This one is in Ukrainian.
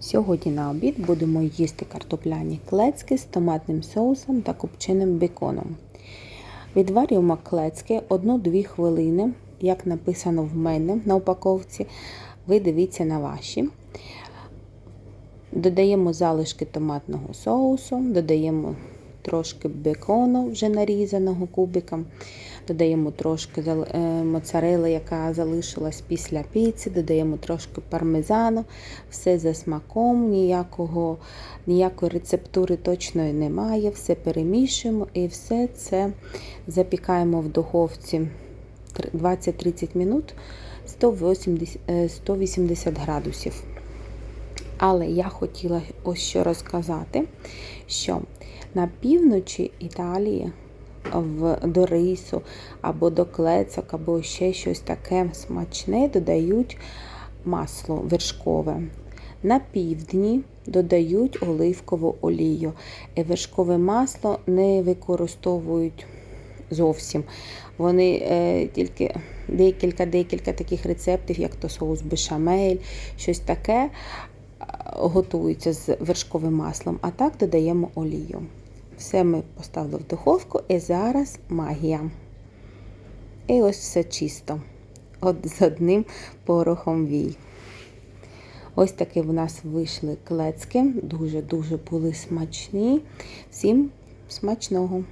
Сьогодні на обід будемо їсти картопляні клецки з томатним соусом та копченим беконом. Відварюємо клецки 1-2 хвилини, як написано в мене на упаковці. Ви дивіться на ваші. Додаємо залишки томатного соусу, додаємо трошки бекону, вже нарізаного кубиком, додаємо трошки е, моцарели, яка залишилась після піци, додаємо трошки пармезану, все за смаком, ніякого, ніякої рецептури точної немає, все перемішуємо і все це запікаємо в духовці 20-30 минут 180, е, 180 градусів. Але я хотіла ось що розказати, що на півночі Італії в, до рису або до клецок, або ще щось таке смачне додають масло вершкове. На півдні додають оливкову олію. І вершкове масло не використовують зовсім. Вони е, тільки декілька-декілька таких рецептів, як то соус бешамель, щось таке готується з вершковим маслом, а так додаємо олію. Все ми поставили в духовку і зараз магія. І ось все чисто. От з одним порохом вій. Ось такі в нас вийшли клецки. Дуже-дуже були смачні. Всім смачного!